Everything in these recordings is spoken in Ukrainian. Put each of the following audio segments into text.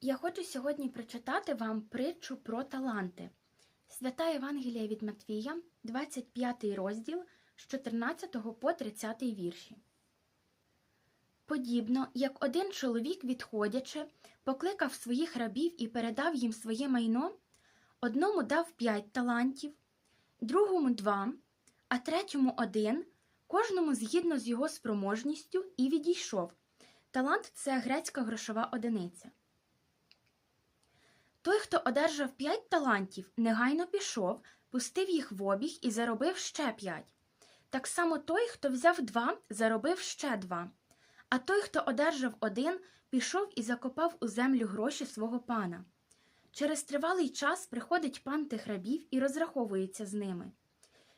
Я хочу сьогодні прочитати вам притчу про таланти. Свята Євангелія від Матвія, 25 розділ з 14 по 30 вірші. Подібно, як один чоловік, відходячи, покликав своїх рабів і передав їм своє майно, одному дав п'ять талантів, другому два, а третьому один, кожному згідно з його спроможністю, і відійшов. Талант це грецька грошова одиниця. Той, хто одержав п'ять талантів, негайно пішов, пустив їх в обіг і заробив ще п'ять. Так само той, хто взяв два, заробив ще два. А той, хто одержав один, пішов і закопав у землю гроші свого пана. Через тривалий час приходить пан тих рабів і розраховується з ними.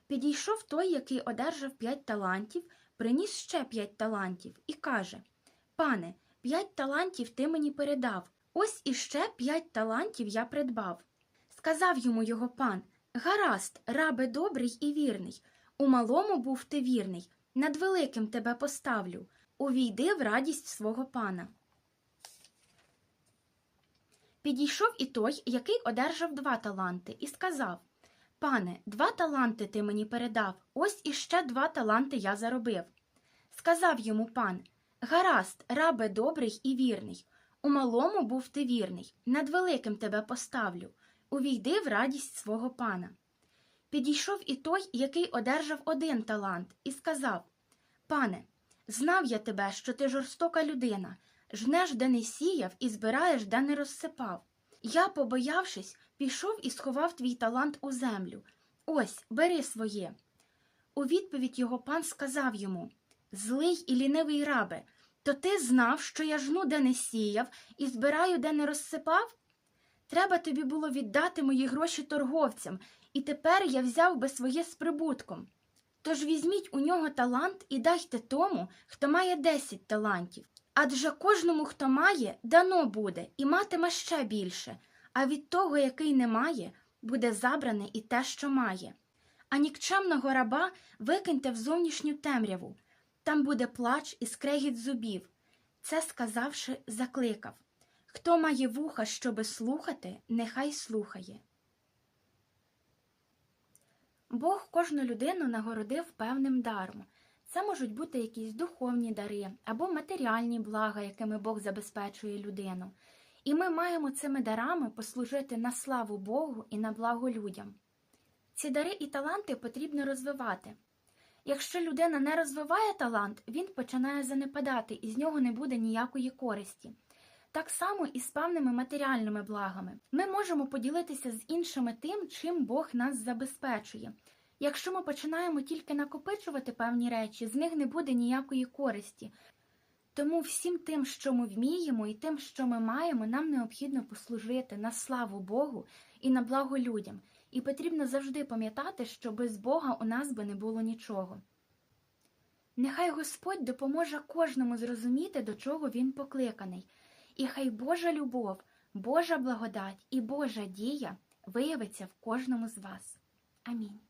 Підійшов той, який одержав п'ять талантів, приніс ще п'ять талантів і каже Пане, п'ять талантів ти мені передав. Ось іще п'ять талантів я придбав. Сказав йому його пан Гаразд, рабе добрий і вірний. У малому був ти вірний, над великим тебе поставлю. Увійди в радість свого пана. Підійшов і той, який одержав два таланти, і сказав Пане, два таланти ти мені передав, ось іще два таланти я заробив. Сказав йому пан Гаразд, рабе добрий і вірний. У малому був ти вірний, над великим тебе поставлю. Увійди в радість свого пана. Підійшов і той, який одержав один талант, і сказав Пане, знав я тебе, що ти жорстока людина, жнеш, де не сіяв, і збираєш, де не розсипав. Я, побоявшись, пішов і сховав твій талант у землю. Ось, бери своє. У відповідь його пан сказав йому Злий і лінивий рабе, то ти знав, що я жну, де не сіяв, і збираю, де не розсипав? Треба тобі було віддати мої гроші торговцям, і тепер я взяв би своє з прибутком. Тож візьміть у нього талант і дайте тому, хто має десять талантів. Адже кожному, хто має, дано буде і матиме ще більше, а від того, який не має, буде забране і те, що має. А нікчемного раба викиньте в зовнішню темряву. Там буде плач і скрегіт зубів. Це сказавши, закликав Хто має вуха, щоби слухати, нехай слухає. Бог кожну людину нагородив певним даром. Це можуть бути якісь духовні дари або матеріальні блага, якими Бог забезпечує людину. І ми маємо цими дарами послужити на славу Богу і на благо людям. Ці дари і таланти потрібно розвивати. Якщо людина не розвиває талант, він починає занепадати, і з нього не буде ніякої користі. Так само і з певними матеріальними благами. Ми можемо поділитися з іншими тим, чим Бог нас забезпечує. Якщо ми починаємо тільки накопичувати певні речі, з них не буде ніякої користі. Тому всім тим, що ми вміємо, і тим, що ми маємо, нам необхідно послужити на славу Богу і на благо людям. І потрібно завжди пам'ятати, що без Бога у нас би не було нічого. Нехай Господь допоможе кожному зрозуміти, до чого він покликаний, і хай Божа любов, Божа благодать і Божа дія виявиться в кожному з вас. Амінь.